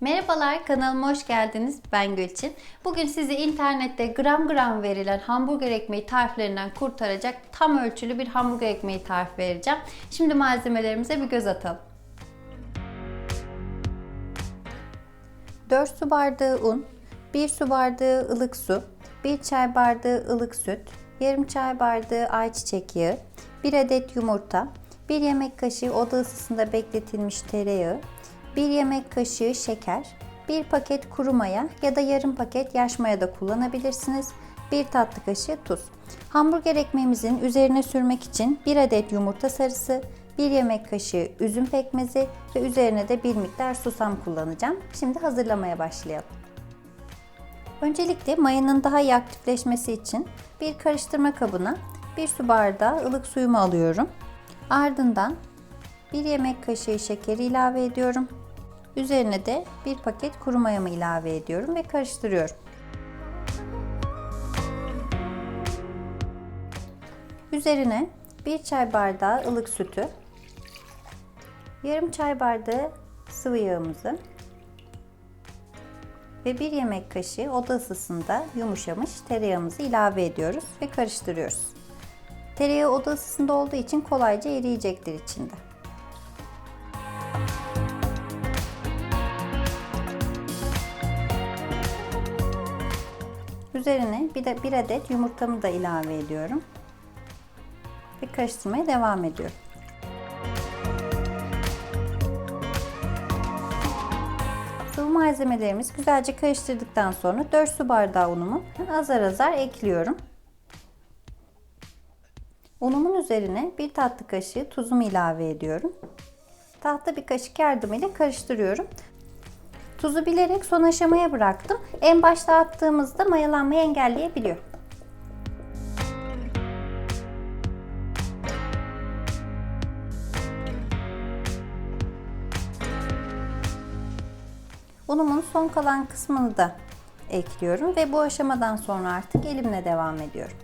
Merhabalar kanalıma hoş geldiniz. Ben Gülçin. Bugün sizi internette gram gram verilen hamburger ekmeği tariflerinden kurtaracak tam ölçülü bir hamburger ekmeği tarifi vereceğim. Şimdi malzemelerimize bir göz atalım. 4 su bardağı un, 1 su bardağı ılık su, 1 çay bardağı ılık süt, yarım çay bardağı ayçiçek yağı, 1 adet yumurta, 1 yemek kaşığı oda ısısında bekletilmiş tereyağı, 1 yemek kaşığı şeker, 1 paket kuru maya ya da yarım paket yaş maya da kullanabilirsiniz. 1 tatlı kaşığı tuz. Hamburger ekmeğimizin üzerine sürmek için 1 adet yumurta sarısı, 1 yemek kaşığı üzüm pekmezi ve üzerine de bir miktar susam kullanacağım. Şimdi hazırlamaya başlayalım. Öncelikle mayanın daha iyi aktifleşmesi için bir karıştırma kabına 1 su bardağı ılık suyumu alıyorum. Ardından 1 yemek kaşığı şekeri ilave ediyorum. Üzerine de bir paket kuru mayamı ilave ediyorum ve karıştırıyorum. Üzerine 1 çay bardağı ılık sütü, yarım çay bardağı sıvı yağımızı ve 1 yemek kaşığı oda ısısında yumuşamış tereyağımızı ilave ediyoruz ve karıştırıyoruz. Tereyağı oda ısısında olduğu için kolayca eriyecektir içinde. Üzerine bir de bir adet yumurtamı da ilave ediyorum. Ve karıştırmaya devam ediyorum. Sıvı malzemelerimiz güzelce karıştırdıktan sonra 4 su bardağı unumu azar azar ekliyorum. Unumun üzerine bir tatlı kaşığı tuzumu ilave ediyorum. Tahta bir kaşık yardımıyla karıştırıyorum. Tuzu bilerek son aşamaya bıraktım. En başta attığımızda mayalanmayı engelleyebiliyor. Unumun son kalan kısmını da ekliyorum ve bu aşamadan sonra artık elimle devam ediyorum.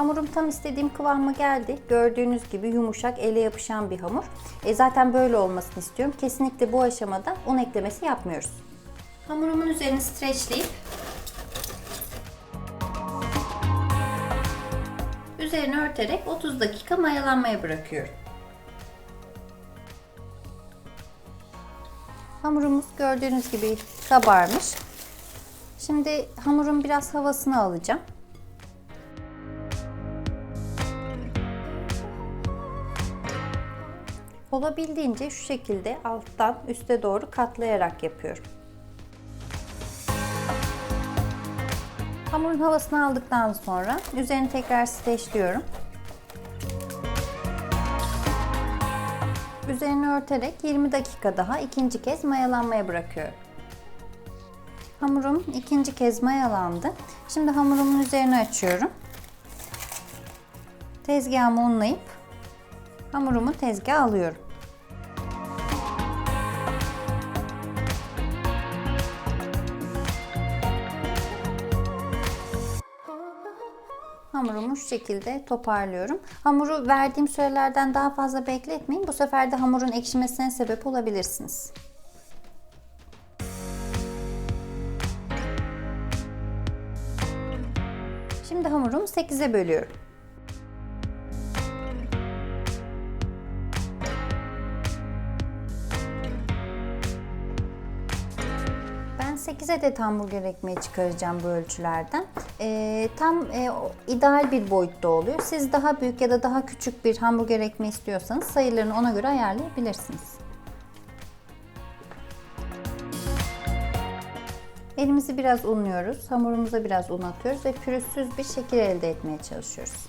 Hamurum tam istediğim kıvama geldi. Gördüğünüz gibi yumuşak, ele yapışan bir hamur. E zaten böyle olmasını istiyorum. Kesinlikle bu aşamada un eklemesi yapmıyoruz. Hamurumun üzerini streçleyip üzerine örterek 30 dakika mayalanmaya bırakıyorum. Hamurumuz gördüğünüz gibi kabarmış. Şimdi hamurun biraz havasını alacağım. Olabildiğince şu şekilde alttan üste doğru katlayarak yapıyorum. Hamurun havasını aldıktan sonra üzerini tekrar streçliyorum. Üzerini örterek 20 dakika daha ikinci kez mayalanmaya bırakıyorum. Hamurum ikinci kez mayalandı. Şimdi hamurumun üzerine açıyorum. Tezgahımı unlayıp hamurumu tezgaha alıyorum. Hamurumu şu şekilde toparlıyorum. Hamuru verdiğim sürelerden daha fazla bekletmeyin. Bu sefer de hamurun ekşimesine sebep olabilirsiniz. Şimdi hamurumu 8'e bölüyorum. 8 adet hamburger ekmeği çıkaracağım bu ölçülerden. Ee, tam e, ideal bir boyutta oluyor. Siz daha büyük ya da daha küçük bir hamburger ekmeği istiyorsanız sayılarını ona göre ayarlayabilirsiniz. Elimizi biraz unluyoruz. Hamurumuza biraz un atıyoruz ve pürüzsüz bir şekil elde etmeye çalışıyoruz.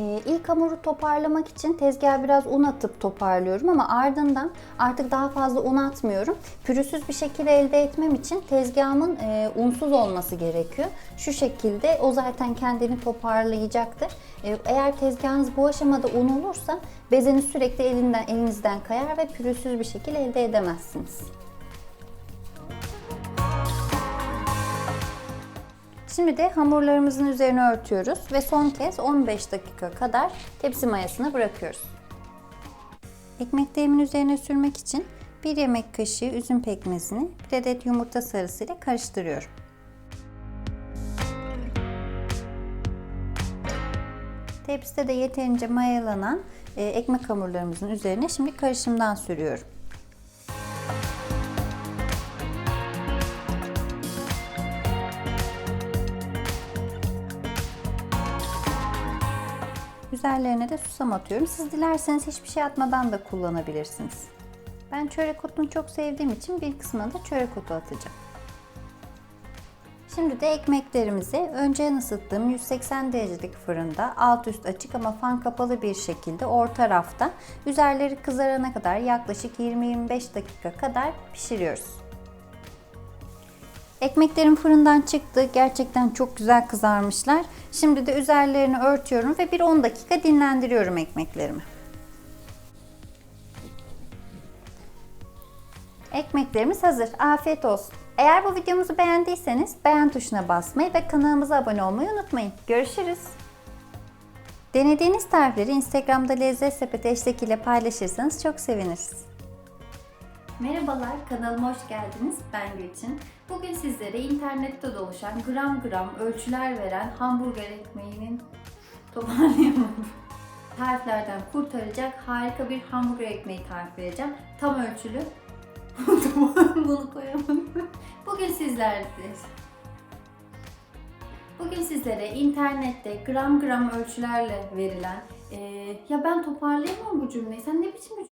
Ee, ilk hamuru toparlamak için tezgaha biraz un atıp toparlıyorum ama ardından artık daha fazla un atmıyorum. Pürüzsüz bir şekilde elde etmem için tezgahımın e, unsuz olması gerekiyor. Şu şekilde o zaten kendini toparlayacaktır. E, eğer tezgahınız bu aşamada un olursa bezeniz sürekli elinden elinizden kayar ve pürüzsüz bir şekilde elde edemezsiniz. Şimdi de hamurlarımızın üzerine örtüyoruz ve son kez 15 dakika kadar tepsi mayasına bırakıyoruz. Ekmeklerimin üzerine sürmek için bir yemek kaşığı üzüm pekmezini bir adet yumurta sarısı ile karıştırıyorum. Tepside de yeterince mayalanan e, ekmek hamurlarımızın üzerine şimdi karışımdan sürüyorum. Üzerlerine de susam atıyorum. Siz dilerseniz hiçbir şey atmadan da kullanabilirsiniz. Ben çörek otunu çok sevdiğim için bir kısmına da çörek otu atacağım. Şimdi de ekmeklerimizi önceden ısıttığım 180 derecelik fırında alt üst açık ama fan kapalı bir şekilde orta rafta üzerleri kızarana kadar yaklaşık 20-25 dakika kadar pişiriyoruz. Ekmeklerim fırından çıktı. Gerçekten çok güzel kızarmışlar. Şimdi de üzerlerini örtüyorum ve bir 10 dakika dinlendiriyorum ekmeklerimi. Ekmeklerimiz hazır. Afiyet olsun. Eğer bu videomuzu beğendiyseniz beğen tuşuna basmayı ve kanalımıza abone olmayı unutmayın. Görüşürüz. Denediğiniz tarifleri Instagram'da Lezzet Sepeti hashtag ile paylaşırsanız çok seviniriz. Merhabalar, kanalıma hoş geldiniz. Ben Gülçin. Bugün sizlere internette dolaşan gram gram ölçüler veren hamburger ekmeğinin toparlayamadım. Tariflerden kurtaracak harika bir hamburger ekmeği tarif vereceğim. Tam ölçülü. Bunu koyamadım. Bugün sizlerle Bugün sizlere internette gram gram ölçülerle verilen eee, ya ben toparlayamam bu cümleyi. Sen ne biçim bir